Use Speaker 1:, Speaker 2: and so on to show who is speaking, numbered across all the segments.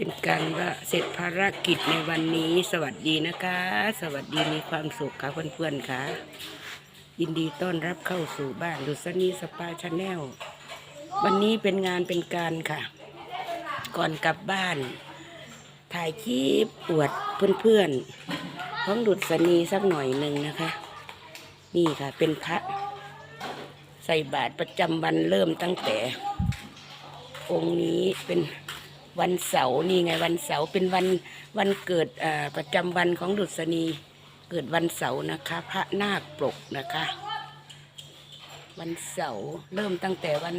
Speaker 1: เป็นการว่าเสร็จภารกิจในวันนี้ สวัสดีนะคะ สวัสดีมีความสุขค่ะเพื่อนๆค่ะ ยินดีต้อนรับเข้าสู่บ้านดุษณีสปาชาแนลวันนี้เป็นงานเป็นการค่ะ ก่อนกลับบ้าน ถ่ายคลิปอวดเพื่อนๆของดุษณีสักหน่อยหนึ่งนะคะ นี่ค่ะเป็นพระใส่บาตรประจำวันเริ่มตั้งแต่ องค์นี้เป็น วันเสาร์นี่ไงวันเสาร์เป็นวันวันเกิดประจำวันของดุษณีเกิดวันเสาร์นะคะ พระนาคปลกนะคะ วันเสาร์เริ่มตั้งแต่วัน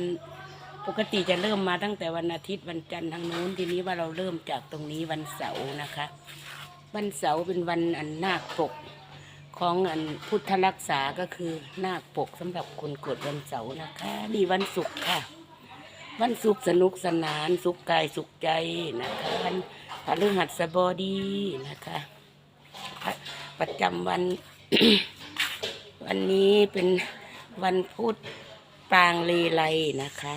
Speaker 1: ปกติจะเริ่มมาตั้งแต่วันอาทิตย์วันจันทร์ทางนู้นทีนี้ว่าเราเริ่มจากตรงนี้วันเสาร์นะคะ วันเสาร์เป็นวันอันนาคปกของอันพุทธรักษาก็คือนาคปกสำหรับคนเกิดวันเสาร์นะคะนี่วันศุกร์ค่ะ วันศุกร์สนุกสนานสุขกายสุขใจนะคะวันพฤหัสบดีนะคะพระประจำวัน วันนี้เป็นวันพุธปางเลไลนะคะ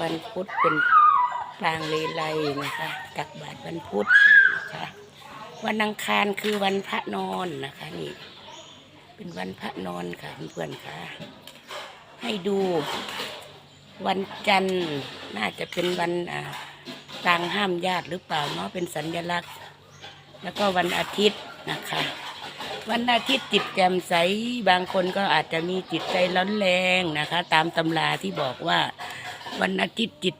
Speaker 1: วันพุธเป็นปางเลไลนะคะตักบาตรวันพุธนะคะ วันอังคารคือวันพระนอนนะคะนี่เป็นวันพระนอนค่ะเพื่อนๆค่ะ ให้ดู วันจันทร์น่าจะเป็นวันต่างห้ามญาติหรือเปล่าเนาะเป็นสัญลักษณ์ แล้วก็วันอาทิตย์นะคะ วันอาทิตย์จิตแจ่มใสบางคนก็อาจจะมีจิตใจร้อนแรงนะคะ ตามตำราที่บอกว่าวันอาทิตย์จิต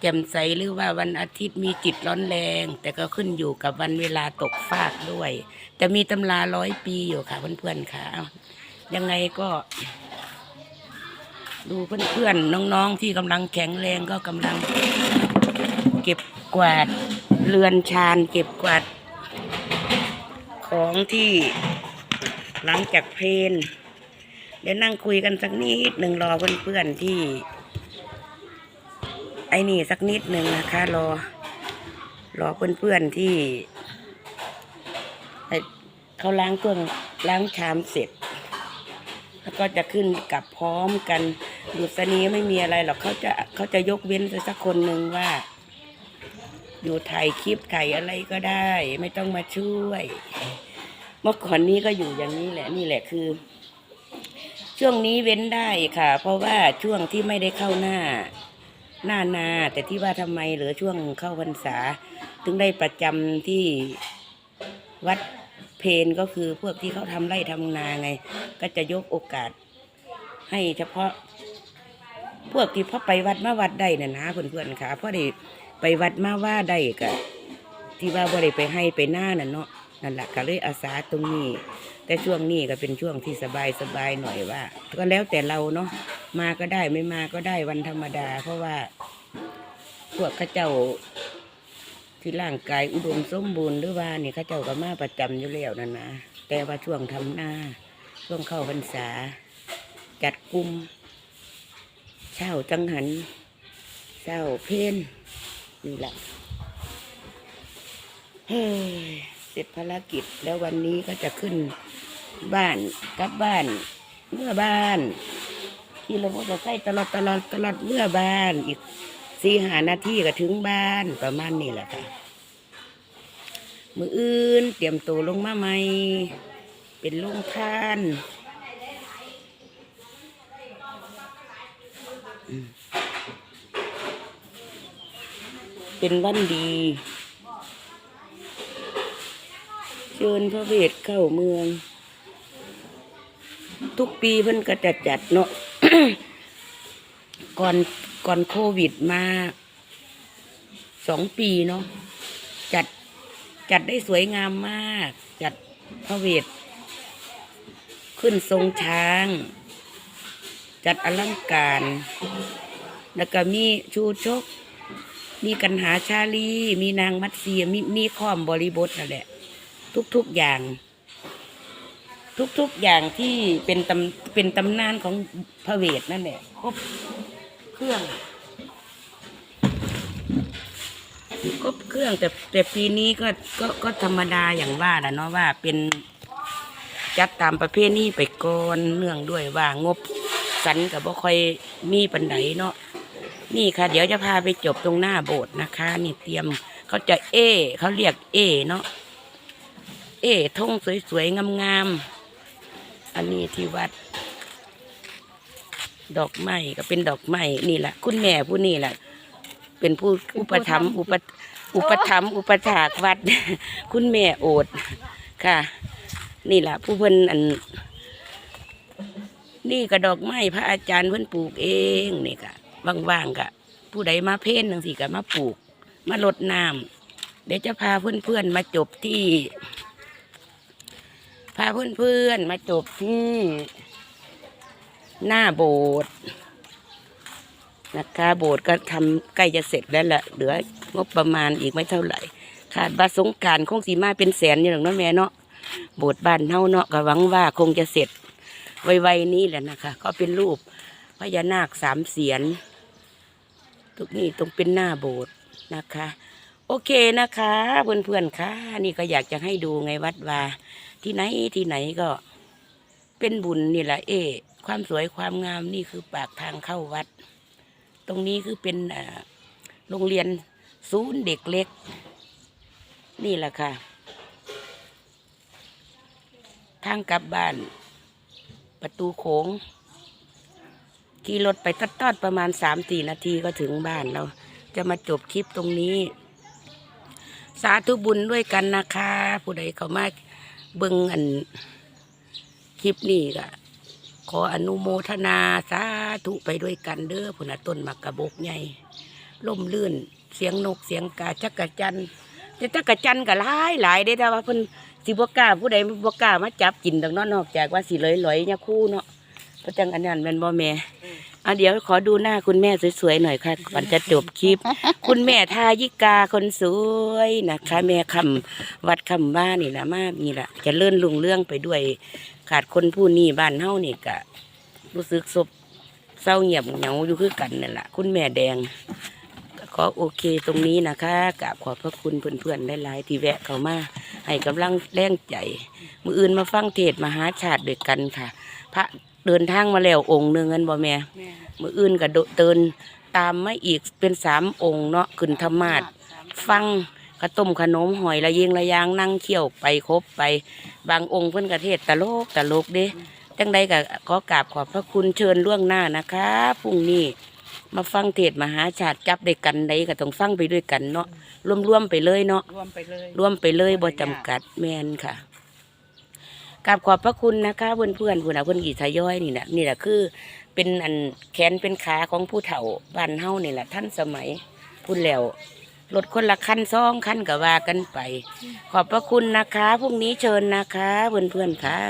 Speaker 1: แจ่มใสหรือว่าวันอาทิตย์มีจิตร้อนแรง แต่ก็ขึ้นอยู่กับวันเวลาตกฟากด้วยจะมีตำราร้อยปีอยู่ค่ะเพื่อนๆค่ะยังไงก็ ดูเพื่อนๆน้องๆที่กำลังแข็งแรงก็กำลัง เก็บกวาดเรือนชานเก็บกวาด ของที่หลังจากเพลนเดี๋ยวนั่งคุยกันสักนิดหนึ่งรอเพื่อนๆที่ ไอ้นี่สักนิดหนึ่งนะคะ รอ รอเพื่อนๆที่เขาล้างเครื่องล้างชามเสร็จ แล้วก็จะขึ้นกลับพร้อมกัน ดุษณีไม่มีอะไรหรอกเขาจะเขาจะยกเว้นไปสักคนหนึ่งว่า อยู่ถ่ายคลิปถ่ายอะไรก็ได้ ไม่ต้องมาช่วย เมื่อก่อนนี้ก็อยู่อย่างนี้แหละนี่แหละคือ ช่วงนี้เว้นได้ค่ะ เพราะว่าช่วงที่ไม่ได้เข้าหน้าหน้านา แต่ที่ว่าทำไมเหลือช่วงเข้าพรรษา ถึงได้ประจำที่วัดเพนก็คือพวกที่เขาทำไร่ทำนาไง ก็จะยกโอกาสให้เฉพาะ พวกที่พ่อไปวัดมาวัดได้น่ะนะเพื่อนๆค่ะพ่อได้ไปวัดมาว่าได้กะที่ว่าบ่ได้ไปให้ไปหน้าน่ะเนาะนั่นแหละก็เลยอาสาตรงนี้ แต่ช่วงนี้ก็เป็นช่วงที่สบายสบายหน่อยว่า ก็แล้วแต่เราเนาะมาก็ได้ไม่มาก็ได้วันธรรมดา เพราะว่าพวกข้าเจ้าที่ร่างกายอุดมสมบูรณ์หรือว่านี่ข้าเจ้าก็มาประจำอยู่แล้วนั่นนะแต่ว่าช่วงทำหน้าช่วงเข้าพรรษา จัดกลุ่ม เช่าจังหันเช่าเพนนี่แหละเฮ้ยเสร็จภารกิจแล้ววันนี้ก็จะขึ้นบ้านกลับบ้าน เมื่อบ้านขี่รถมอเตอร์ไซค์ตลอดตลอดตลอดเมื่อบ้านอีกสี่หานาทีก็ถึงบ้านประมาณนี้แหละค่ะมืออื่นเตรียมตัวลงมาใหม่เป็นลงทาน เป็นวันดี เชิญพระเวทเข้าเมือง ทุกปีเพิ่นก็จะจัดเนาะก่อนก่อนโควิดมาสองปีเนาะจัดจัดได้สวยงามมาก จัดพระเวท ขึ้นทรงช้าง จัดอลังการ แล้วก็มีชูชก มีกันหาชาลี มีนางมัตเสียมีมีข้อมบริบทนั่นแหละ ทุกๆอย่าง ทุกๆอย่างที่เป็นตำเป็นตำนานของพระเวทนั่นแหละครบเครื่องครบเครื่องแต่แต่ปีนี้ก็ก็ก็ธรรมดาอย่างว่าแหละเนาะว่าเป็นจัดตามประเภทนี้ไปก่อนเนื่องด้วยว่างบ สันกับบ่ค่อยมีปันไดเนาะนี่ค่ะ เดี๋ยวจะพาไปจบตรงหน้าโบสถ์นะคะ นี่เตรียมเขาจะเอเขาเรียกเอเนาะเอทงสวยๆงามๆอันนี้ที่วัด ดอกไม้ก็เป็นดอกไม้นี่แหละคุณแม่ผู้นี่แหละเป็นผู้อุปถัมภ์อุปอุปถัมภ์อุปถากวัด คุณแม่โอดค่ะ นี่แหละผู้เพิ่นอัน นี่ก็ดอกไม้พระอาจารย์เพิ่นปลูกเองนี่ก็ว่างๆก็ผู้ใดมาเพ่นจังสิก็มาปลูก มาลดน้ำเดี๋ยวจะพาเพื่อนๆมาจบที่ พาเพื่อนๆมาจบที่ หน้าโบสถ์นะคะโบสถ์ก็ทำใกล้จะเสร็จแล้วละเหลืองบประมาณอีกไม่เท่าไหร่คาดว่าสงการคงสีมาเป็นแสนอยู่หรอกเนแม่เนาะโบสถ์บ้านเฮาเนาะก็หวังว่าคงจะเสร็จ ไวๆนี้แหละนะคะ ก็เป็นรูปพญานาคสามเสียนตรงนี้ตรงเป็นหน้าโบสถ์นะคะ โอเคนะคะเพื่อนๆค่ะนี่ก็อยากจะให้ดูไงวัดวาที่ไหนที่ไหนก็เป็นบุญนี่แหละเอความสวยความงามนี่คือปากทางเข้าวัด ตรงนี้คือเป็นโรงเรียนศูนย์เด็กเล็ก นี่แหละค่ะ ทางกลับบ้าน ประตูโขงขี่รถไปตัดตอดประมาณสามสี่นาทีก็ถึงบ้านเรา จะมาจบคลิปตรงนี้ สาธุบุญด้วยกันนะคะ ผู้ใดเขามาเบิ่งอันคลิปนี้ก็ขออนุโมทนาสาธุไปด้วยกันเด้อผุนนต้นมักกะบกใหญ่ล่มลื่น เสียงนกเสียงกาจักกะจันแต่จักกะจันก็หลายหลายได้แต่ว่าเพิ่น สิบกล้าผู้ใดบ่กล้ามาจับกินดังนั้นนอกจากว่าสิลอยลอยเนี่ยคู่เนาะเพราะจังอันนั้นแม่นบ่แม่อะเดี๋ยวขอดูหน้าคุณแม่สวยๆหน่อยค่ะก่อนจะจบคลิป คุณแม่ทายิกาคนสวยนะคะ แม่คำวัดคำว่านี่นะมานี่ละจะเลื่อนลุงเรื่องไปด้วย ขาดคนผู้นี้บ้านเฮานี่กะรู้สึกศพเศร้าเงียบเหงาอยู่คือกันนั่นแหละคุณแม่แดงก็ขอโอเคตรงนี้นะคะกราบขอบพระคุณเพื่อนๆหลายๆที่แวะเข้ามา ให้กำลังแรงใจ มืออื่นมาฟังเทศน์มหาชาติด้วยกันค่ะ พระเดินทางมาแล้วองค์หนึ่งกันบ่แม่
Speaker 2: แม่
Speaker 1: มืออื่นก็โดเดินตามมาอีกเป็นสามองค์เนาะขึ้นธรรมาสฟังกระต้มขนมหอยละเยงละยางนั่งเคี่ยวไปครบไป บางองค์เพิ่นกระเทศตลกตลกเด้จังใดก็ขอกราบขอบพระคุณเชิญล่วงหน้านะคะพรุ่งนี้ มาฟังเทศน์มหาชาติจับได้กันใดก็ต้องฟังไปด้วยกันเนาะรวมๆไปเลยเนาะ
Speaker 2: รวมไปเลย
Speaker 1: รวมไปเลยบ่จำกัดแมนค่ะกราบขอบพระคุณนะคะเพื่อนเพื่อนๆผู้น่ะเพื่อนกี่ทยอยนี่แหละนี่แหละคือเป็นอันแขนเป็นขาของผู้เฒ่าบ้านเฮานี่แหละท่านสมัยพูดแล้วรถคนละคันซองคันก็ว่ากันไป ขอบพระคุณนะคะพรุ่งนี้เชิญนะคะเพื่อนเพื่อนๆค่ะ